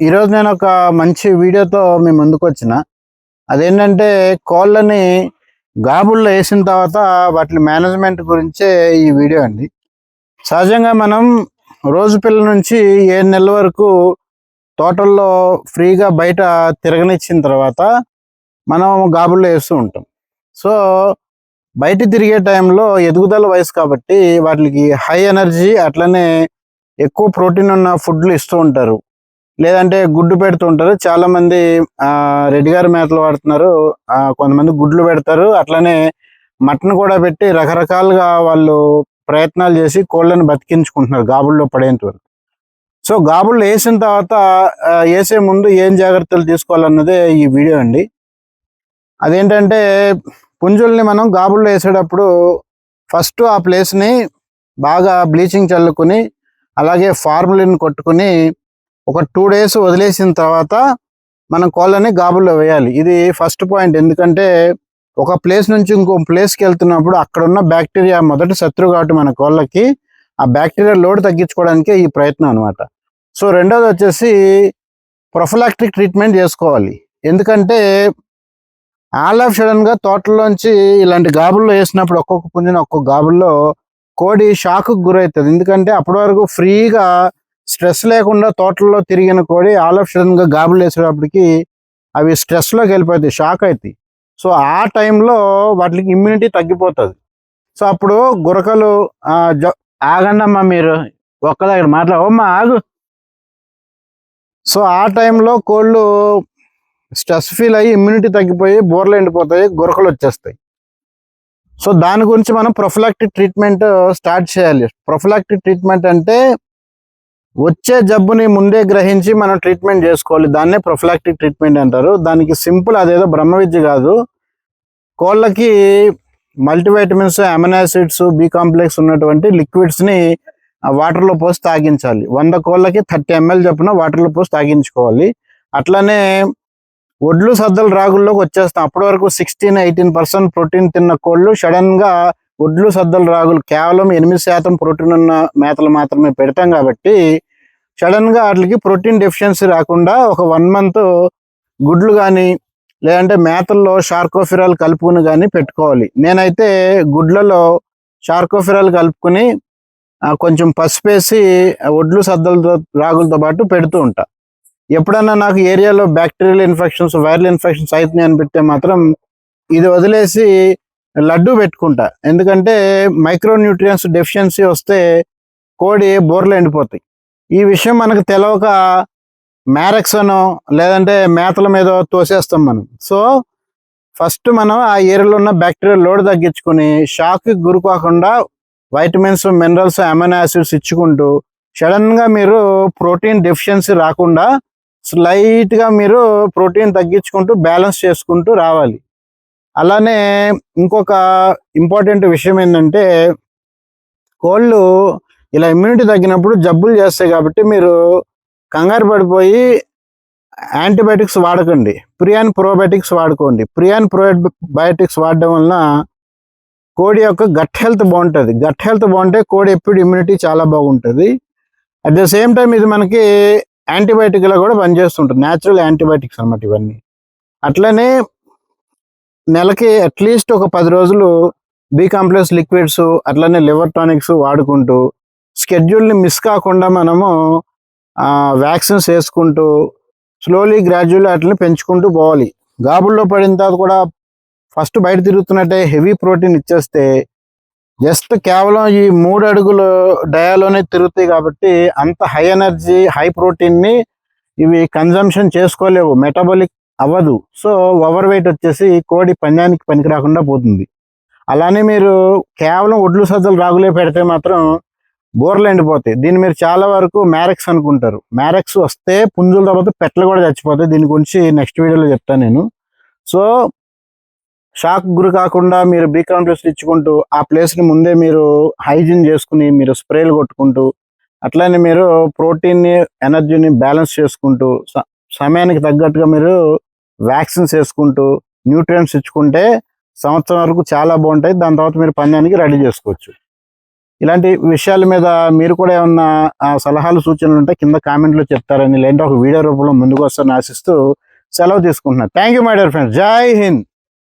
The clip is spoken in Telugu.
ఈరోజు నేను ఒక మంచి వీడియోతో మీ ముందుకు వచ్చిన. అదేంటంటే కోళ్ళని గాబుల్లో వేసిన తర్వాత వాటి మేనేజ్మెంట్ గురించే ఈ వీడియో అండి. సహజంగా మనం రోజు పిల్ల నుంచి ఏడు నెలల వరకు తోటల్లో ఫ్రీగా బయట తిరగనిచ్చిన తర్వాత మనం గాబుల్లో వేస్తూ ఉంటాం. సో బయట తిరిగే టైంలో ఎదుగుదల వయసు కాబట్టి వాటికి హై ఎనర్జీ అట్లనే ఎక్కువ ప్రోటీన్ ఉన్న ఫుడ్లు ఇస్తూ ఉంటారు. లేదంటే గుడ్డు పెడుతూ ఉంటారు చాలా మంది ఆ, రెడ్డి గారి మేతలు వాడుతున్నారు. కొంతమంది గుడ్లు పెడతారు. అట్లనే మటన్ కూడా పెట్టి రకరకాలుగా వాళ్ళు ప్రయత్నాలు చేసి కోళ్ళని బతికించుకుంటున్నారు గాబుల్లో పడేంత వరకు. సో గాబుల్లో వేసిన తర్వాత వేసే ముందు ఏం జాగ్రత్తలు తీసుకోవాలన్నదే ఈ వీడియో అండి. అదేంటంటే పుంజుల్ని మనం గాబుల్లో వేసేటప్పుడు ఫస్ట్ ఆ ప్లేస్ని బాగా బ్లీచింగ్ చల్లుకుని అలాగే ఫార్ములిన్ కొట్టుకుని ఒక టూ డేస్ వదిలేసిన తర్వాత మనం కోళ్ళని గాబుల్లో వేయాలి. ఇది ఫస్ట్ పాయింట్ ఎందుకంటే ఒక ప్లేస్ నుంచి ఇంకో ప్లేస్కి వెళ్తున్నప్పుడు అక్కడ ఉన్న బ్యాక్టీరియా మొదటి శత్రువు కాబట్టి మన కోళ్ళకి ఆ బ్యాక్టీరియా లోడ్ తగ్గించుకోవడానికే ఈ ప్రయత్నం అనమాట సో రెండోది వచ్చేసి ప్రొఫలాక్టిక్ ట్రీట్మెంట్ చేసుకోవాలి. ఎందుకంటే ఆల్ ఆఫ్ సడన్గా తోటలోంచి ఇలాంటి గాబుల్లో వేసినప్పుడు ఒక్కొక్క పుంజుని ఒక్కొక్క గాబుల్లో కోడి షాక్ గురవుతుంది. ఎందుకంటే అప్పటి వరకు ఫ్రీగా స్ట్రెస్ లేకుండా తోటల్లో తిరిగిన కోడి ఆల్ ఆఫ్ గాబులు వేసేటప్పటికి అవి స్ట్రెస్లోకి వెళ్ళిపోతాయి షాక్ అవుతాయి. సో ఆ టైంలో వాటికి ఇమ్యూనిటీ తగ్గిపోతుంది. సో అప్పుడు గురకలు ఆగండమ్మా మీరు ఒక్క దగ్గర మాట్లాడమ్మా ఆగు. సో ఆ టైంలో కోళ్ళు స్ట్రెస్ ఫీల్ అయ్యి ఇమ్యూనిటీ తగ్గిపోయి బోర్లు ఎండిపోతాయి గురకలు వచ్చేస్తాయి. సో దాని గురించి మనం ప్రొఫిలాక్టిక్ ట్రీట్మెంట్ స్టార్ట్ చేయాలి. ప్రొఫిలాక్టిక్ ట్రీట్మెంట్ అంటే వచ్చే జబ్బుని ముందే గ్రహించి మనం ట్రీట్మెంట్ చేసుకోవాలి. దాన్నే ప్రొఫిలాక్టిక్ ట్రీట్మెంట్ అంటారు. దానికి సింపుల్ అదేదో బ్రహ్మ విద్య కాదు. కోళ్ళకి మల్టీవైటమిన్స్ అమినాసిడ్స్ బి కాంప్లెక్స్ ఉన్నటువంటి లిక్విడ్స్ని వాటర్లో పోసి తాగించాలి. వంద కోళ్ళకి థర్టీ ఎంఎల్ చొప్పున వాటర్లో పోసి తాగించుకోవాలి. అట్లనే ఒడ్లు సద్దలు రాగుల్లోకి వచ్చేస్తాం. అప్పటి వరకు సిక్స్టీన్ ఎయిటీన్ పర్సెంట్ ప్రోటీన్ తిన్న కోళ్ళు సడన్గా ఒడ్లు సద్దలు రాగులు కేవలం ఎనిమిది శాతం ప్రోటీన్ ఉన్న మేతలు మాత్రమే పెడతాం కాబట్టి సడన్గా వాటికి ప్రోటీన్ డెఫిషియన్సీ రాకుండా ఒక వన్ మంత్ గుడ్లు కానీ లేదంటే మేతల్లో షార్కోఫిరాల్ కలుపుకుని కానీ పెట్టుకోవాలి. నేనైతే గుడ్లలో షార్కోఫిరాల్ కలుపుకుని కొంచెం పసుపేసి ఒడ్లు సద్దలతో రాగులతో పాటు పెడుతూ ఉంటా. ఎప్పుడన్నా నాకు ఏరియాలో బ్యాక్టీరియల్ ఇన్ఫెక్షన్స్ వైరల్ ఇన్ఫెక్షన్స్ అవుతున్నాయి అనిపిస్తే మాత్రం ఇది వదిలేసి లడ్డు పెట్టుకుంటా. ఎందుకంటే మైక్రో న్యూట్రియన్స్ డెఫిషియన్సీ వస్తే కోడి బోర్లు ఎండిపోతాయి. ఈ విషయం మనకు తెలవక మ్యారెక్స్ లేదంటే మేతల మీద తోసేస్తాం మనం. సో ఫస్ట్ మనం ఆ ఏరియాలో ఉన్న బ్యాక్టీరియా లోడ్ తగ్గించుకుని షాక్ గురికాకుండా వైటమిన్స్ మినరల్స్ అమైనో యాసిడ్స్ ఇచ్చుకుంటూ సడన్గా మీరు ప్రోటీన్ డెఫిషియన్సీ రాకుండా స్లైట్గా మీరు ప్రోటీన్ తగ్గించుకుంటూ బ్యాలెన్స్ చేసుకుంటూ రావాలి. అలానే ఇంకొక ఇంపార్టెంట్ విషయం ఏంటంటే కోళ్ళు ఇలా ఇమ్యూనిటీ తగ్గినప్పుడు జబ్బులు చేస్తాయి కాబట్టి మీరు కంగారు పడిపోయి యాంటీబయాటిక్స్ వాడకండి. ప్రియాన్ ప్రోబయాటిక్స్ వాడుకోండి. ప్రియాన్ ప్రోబయాటిక్స్ వాడడం వలన కోడి యొక్క గట్ హెల్త్ బాగుంటుంది. గట్ హెల్త్ బాగుంటే కోడి ఎప్పుడు ఇమ్యూనిటీ చాలా బాగుంటుంది. అట్ ద సేమ్ టైం ఇది మనకి యాంటీబయాటిక్లో కూడా పనిచేస్తుంటుంది. న్యాచురల్ యాంటీబయాటిక్స్ అనమాట ఇవన్నీ. అట్లనే నెలకి అట్లీస్ట్ ఒక పది రోజులు బీ కాంప్లెక్స్ లిక్విడ్స్ అట్లనే లివర్ టానిక్స్ వాడుకుంటూ schedule ని మిస్ కాకుండా మనము వ్యాక్సిన్స్ వేసుకుంటూ స్లోలీ గ్రాడ్యువల్లీ వాటిని పెంచుకుంటూ పోవాలి. గాబుల్లో పడిన తర్వాత కూడా ఫస్ట్ బయట తిరుగుతున్నట్టే హెవీ ప్రోటీన్ ఇచ్చేస్తే జస్ట్ కేవలం ఈ మూడు అడుగులు డయాలోనే తిరుగుతాయి కాబట్టి అంత హై ఎనర్జీ హై ప్రోటీన్ని ఇవి కన్జంప్షన్ చేసుకోలేవు. మెటబాలిక్ అవ్వదు. సో ఓవర్ వెయిట్ వచ్చేసి కోడి పంజానికి పనికి రాకుండా పోతుంది. అలానే మీరు కేవలం ఒడ్లు సజ్జలు రాగులే పెడితే మాత్రం బోర్లు ఎండిపోతాయి. దీన్ని మీరు చాలా వరకు మ్యారెక్స్ అనుకుంటారు. మ్యారెక్స్ వస్తే పుంజుల తర్వాత పెట్టలు కూడా చచ్చిపోతాయి. దీని గురించి నెక్స్ట్ వీడియోలో చెప్తాను నేను. సో షాక్ గురి కాకుండా మీరు బీ కాంప్లెక్స్ ఇచ్చుకుంటూ ఆ ప్లేస్ని ముందే మీరు హైజీన్ చేసుకుని మీరు స్ప్రేలు కొట్టుకుంటూ అట్లనే మీరు ప్రోటీన్ని ఎనర్జీని బ్యాలెన్స్ చేసుకుంటూ సమయానికి తగ్గట్టుగా మీరు వ్యాక్సిన్స్ వేసుకుంటూ న్యూట్రియంట్స్ ఇచ్చుకుంటే సంవత్సరం వరకు చాలా బాగుంటాయి. దాని తర్వాత మీరు పందానికి రెడీ చేసుకోవచ్చు. ఇలాంటి విషయాల మీద మీరు కూడా ఏమన్నా ఆ, సలహాలు సూచనలు ఉంటే కింద కామెంట్లో చెప్తారని లేదంటే ఒక వీడియో రూపంలో ముందుకు వస్తారని ఆశిస్తూ సెలవు తీసుకుంటున్నాను thank you my dear friends జై హింద్.